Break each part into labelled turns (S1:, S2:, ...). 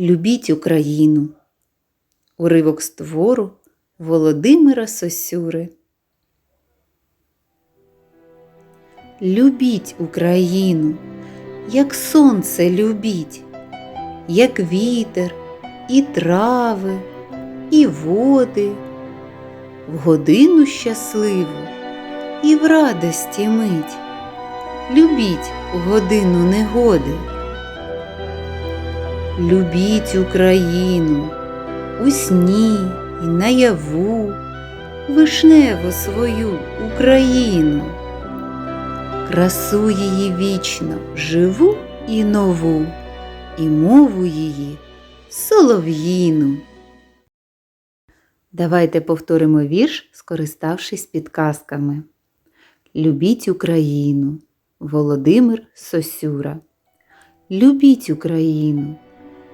S1: Любіть Україну. Уривок з твору Володимира Сосюри. Любіть Україну, як сонце любіть, як вітер, і трави, і води, в годину щасливу і в радості мить. Любіть годину негоди. Любіть Україну у сні і наяву, вишневу свою Україну, красу її вічно, живу і нову, і мову її солов'їну. Давайте повторимо вірш, скориставшись підказками. Любіть Україну. Володимир Сосюра. Любіть Україну,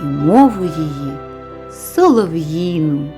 S1: і мову її солов'їну.